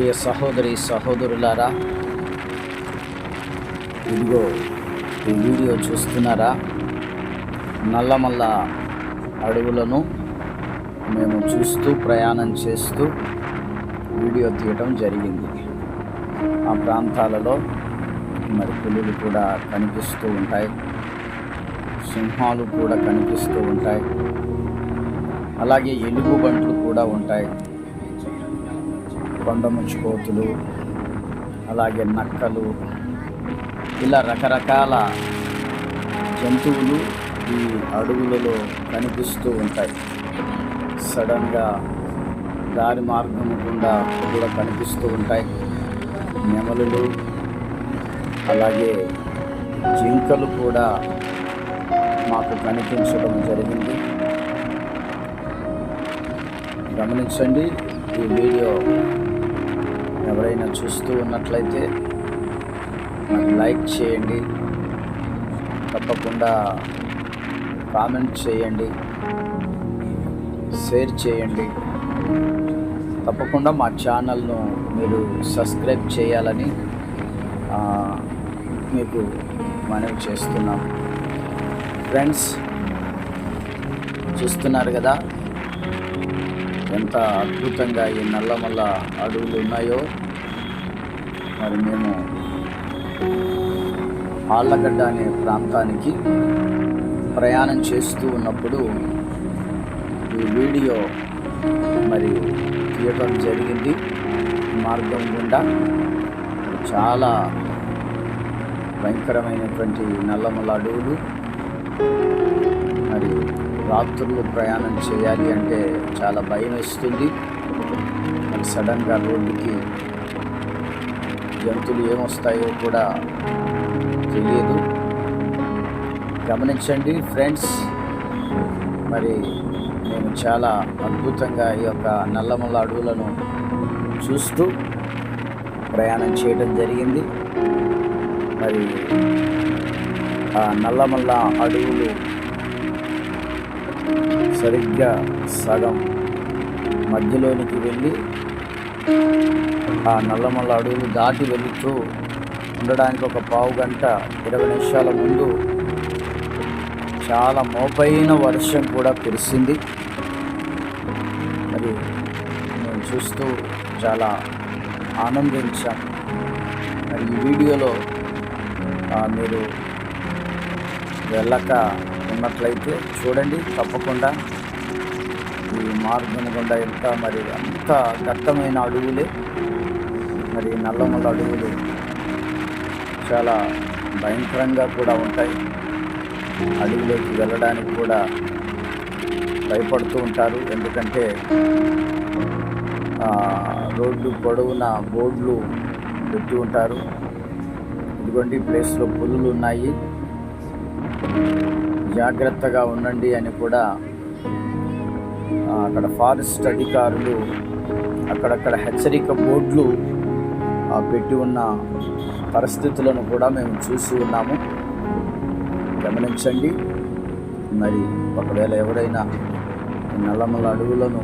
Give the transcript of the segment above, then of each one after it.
ప్రియ సహోదరి సహోదరులారా ఇదిగో ఈ వీడియో చూస్తున్నారా? నల్లమల్ల అడవులను మేము చూస్తూ ప్రయాణం చేస్తూ వీడియో తీయటం జరిగింది. ఆ ప్రాంతాలలో మరి పులులు కూడా కనిపిస్తూ ఉంటాయి. సింహాలు కూడా కనిపిస్తూ ఉంటాయి. అలాగే ఎలుగుబంట్లు కూడా ఉంటాయి. కొండముచ్చుకోతులు అలాగే నక్కలు ఇలా రకరకాల జంతువులు ఈ అడవులలో కనిపిస్తూ ఉంటాయి. సడన్గా దారి మార్గం గుండా కూడా కనిపిస్తూ ఉంటాయి. నెమలులు అలాగే జింకలు కూడా మాకు కనిపించడం జరిగింది. గమనించండి ఈ వీడియో. ఎవరైనా చూస్తూ ఉన్నట్లయితే లైక్ చేయండి. తప్పకుండా కామెంట్ చేయండి. షేర్ చేయండి. తప్పకుండా మా ఛానల్ను మీరు సబ్స్క్రైబ్ చేయాలని మీకు మనవి చేస్తున్నాం. ఫ్రెండ్స్ చూస్తున్నారు కదా? ఎంత అద్భుతంగా ఈ నల్లమల్ల అడవులు ఉన్నాయో. మరి మేము ఆళ్ళగడ్డ అనే ప్రాంతానికి ప్రయాణం చేస్తూ ఉన్నప్పుడు ఈ వీడియో మరి తీయటం జరిగింది. మార్గం గుండా చాలా భయంకరమైనటువంటి నల్లమల్ల అడవులు రాత్రులు ప్రయాణం చేయాలి అంటే చాలా భయం వేస్తుంది. మరి సడన్గా రోడ్డుకి జంతువులు ఏమొస్తాయో కూడా తెలియదు. గమనించండి ఫ్రెండ్స్. మరి నేను చాలా అద్భుతంగా ఈ యొక్క నల్లమల్ల అడవులను చూస్తూ ప్రయాణం చేయడం జరిగింది. మరి ఆ నల్లమల్ల అడవులు సరిగ్గా సగం మధ్యలోనికి వెళ్ళి ఆ నల్లమల్ల అడవులు దాటి వెళుతూ ఉండడానికి ఒక పావు గంట ఇరవై నిమిషాల ముందు చాలా మోపైన వర్షం కూడా కురిసింది. మరి నేను చూస్తూ చాలా ఆనందించాం. మరి ఈ వీడియోలో మీరు వెళ్ళక ఉన్నట్లయితే చూడండి తప్పకుండా ఈ మార్గం గుండా ఎంత మరి అంత దట్టమైన అడవులే మరి నల్లమల్ల అడవులు చాలా భయంకరంగా కూడా ఉంటాయి. అడవిలోకి వెళ్ళడానికి కూడా భయపడుతూ ఉంటారు. ఎందుకంటే రోడ్లు పొడవున బోర్డులు పెట్టి ఉంటారు. ఇదిగోండి ప్లేస్లో పులులు ఉన్నాయి. జాగ్రత్తగా ఉండండి అని కూడా అక్కడ ఫారెస్ట్ అధికారులు అక్కడక్కడ హెచ్చరిక బోర్డులు ఆ, పెట్టి ఉన్న పరిస్థితులను కూడా మేము చూసి ఉన్నాము. గమనించండి. మరి ఒకవేళ ఎవరైనా నల్లమల నల్లమల్ల అడవులను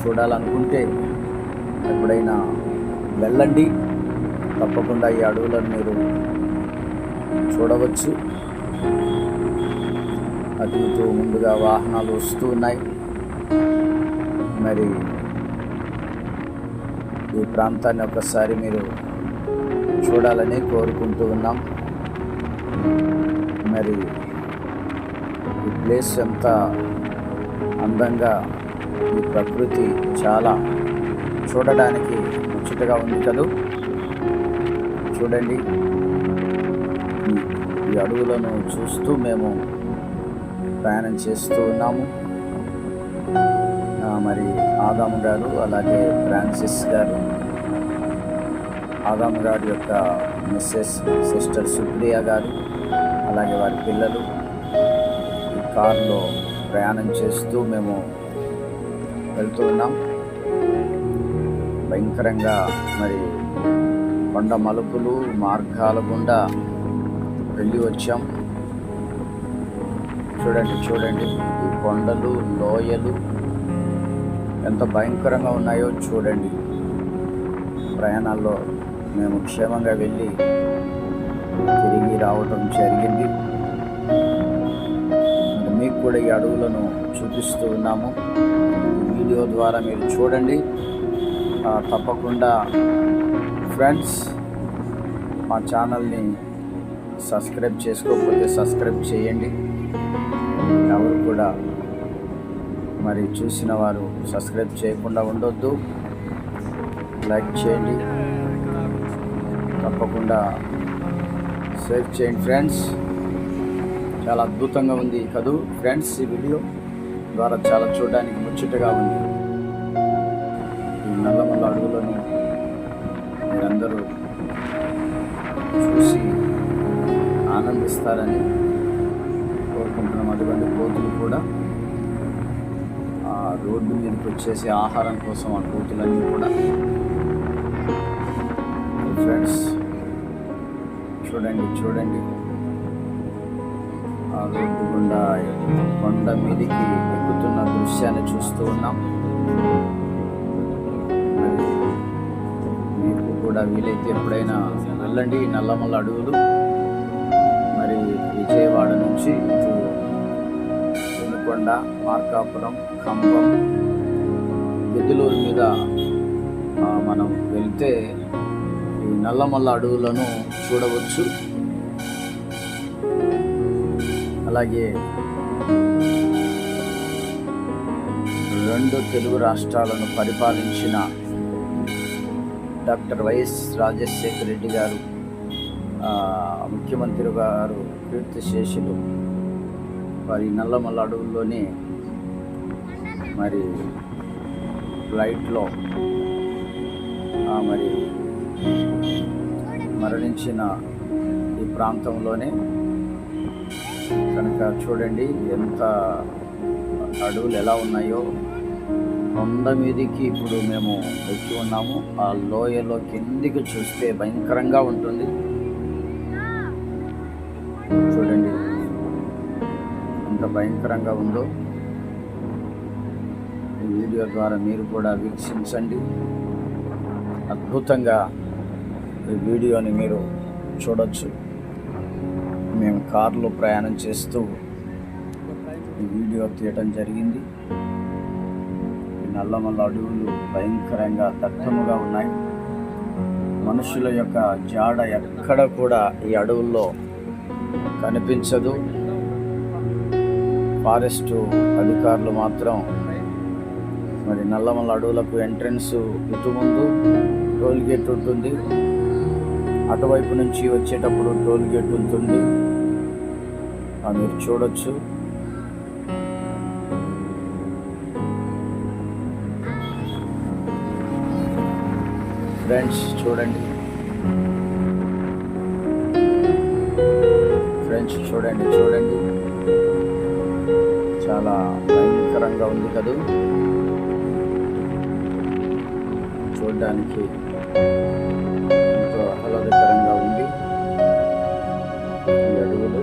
చూడాలనుకుంటే ఎప్పుడైనా వెళ్ళండి. తప్పకుండా ఈ అడవులను మీరు చూడవచ్చు. అటు ఇటు ముందుగా వాహనాలు వస్తూ ఉన్నాయి. మరి ఈ ప్రాంతాన్ని ఒకసారి మీరు చూడాలని కోరుకుంటూ ఉన్నాం. మరి ఈ ప్లేస్ ఎంత అందంగా ఈ ప్రకృతి చాలా చూడడానికి ముచ్చటగా ఉంది కదూ? చూడండి. ఈ- ఈ అడవులను చూస్తూ మేము ప్రయాణం చేస్తూ ఉన్నాము. మరి ఆదాము గారు అలాగే ఫ్రాన్సిస్ గారు ఆదాము గారి యొక్క మిస్సెస్ సిస్టర్ సుప్రియ గారు అలాగే వారి పిల్లలు ఈ కారులో ప్రయాణం చేస్తూ మేము వెళ్తూ ఉన్నాం. భయంకరంగా మరి కొండ మలుపులు మార్గాల గుండా వెళ్ళి వచ్చాం. చూడండి చూడండి. ఈ కొండలు లోయలు ఎంత భయంకరంగా ఉన్నాయో చూడండి. ప్రయాణాల్లో మేము క్షేమంగా వెళ్ళి తిరిగి రావటం జరిగింది. మీకు కూడా ఈ అడవులను చూపిస్తూ ఉన్నాము. వీడియో ద్వారా మీరు చూడండి. తప్పకుండా ఫ్రెండ్స్ మా ఛానల్ని సబ్స్క్రైబ్ చేసుకోకపోతే సబ్స్క్రైబ్ చేయండి. ఎవరు కూడా మరి చూసిన వారు సబ్స్క్రైబ్ చేయకుండా ఉండొద్దు. లైక్ చేయండి. తప్పకుండా షేర్ చేయండి ఫ్రెండ్స్. చాలా అద్భుతంగా ఉంది కదూ ఫ్రెండ్స్ ఈ వీడియో ద్వారా చాలా చూడడానికి ముచ్చటగా ఉంది. ఈ నల్లమల్ల అడుగులను మీరందరూ చూసి ఆనందిస్తారని కోరుకుంటున్నాం. అటువంటి కోతులు కూడా ఆ రోడ్డు మీదకి వచ్చేసి ఆహారం కోసం ఆ కోతులన్నీ కూడా. ఫ్రెండ్స్ చూడండి చూడండి. ఆ రోడ్డు గుండా కొండ మీదకి ఎక్కుతున్న దృశ్యాన్ని చూస్తూ ఉన్నాం. మీకు కూడా వీలైతే ఎప్పుడైనా వెళ్ళండి నల్లమల్ల అడవులు. మరి విజయవాడ నుంచి కొండ మార్కాపురం ఖమ్మం గిద్దలూరు మీద మనం వెళ్తే ఈ నల్లమల్ల అడవులను చూడవచ్చు. అలాగే రెండు తెలుగు రాష్ట్రాలను పరిపాలించిన డాక్టర్ వైఎస్ రాజశేఖర రెడ్డి గారు ముఖ్యమంత్రి గారు కీర్తిశేషులు మరి నల్లమల్ల అడవుల్లోనే మరి ఫ్లైట్లో మరి మరణించిన ఈ ప్రాంతంలోనే కనుక చూడండి ఎంత అడవులు ఎలా ఉన్నాయో. కొండ మీదికి ఇప్పుడు మేము ఎక్కి ఉన్నాము. ఆ లోయలో కిందికి చూస్తే భయంకరంగా ఉంటుంది. ఎంత భయంకరంగా ఉందో ఈ వీడియో ద్వారా మీరు కూడా వీక్షించండి. అద్భుతంగా ఈ వీడియోని మీరు చూడొచ్చు. మేము కారులో ప్రయాణం చేస్తూ ఈ వీడియో తీయటం జరిగింది. ఈ నల్లమల్ల అడవులు భయంకరంగా దట్టముగా ఉన్నాయి. మనుషుల యొక్క జాడ ఎక్కడ కూడా ఈ అడవుల్లో కనిపించదు. ఫారెస్ట్ అధికారులు మాత్రం మరి నల్లమల్ల అడవులకు ఎంట్రన్స్ ఇటు ముందు టోల్ గేట్ ఉంటుంది. అటువైపు నుంచి వచ్చేటప్పుడు టోల్ గేట్ ఉంటుంది. మీరు చూడొచ్చు. ఫ్రెండ్స్ చూడండి. ఫ్రెండ్స్ చూడండి చూడండి. చాలా భయంకరంగా ఉంది కదా. చూడడానికి ఎంతో ఆహ్లాదకరంగా ఉంది. ఈ అడవులు.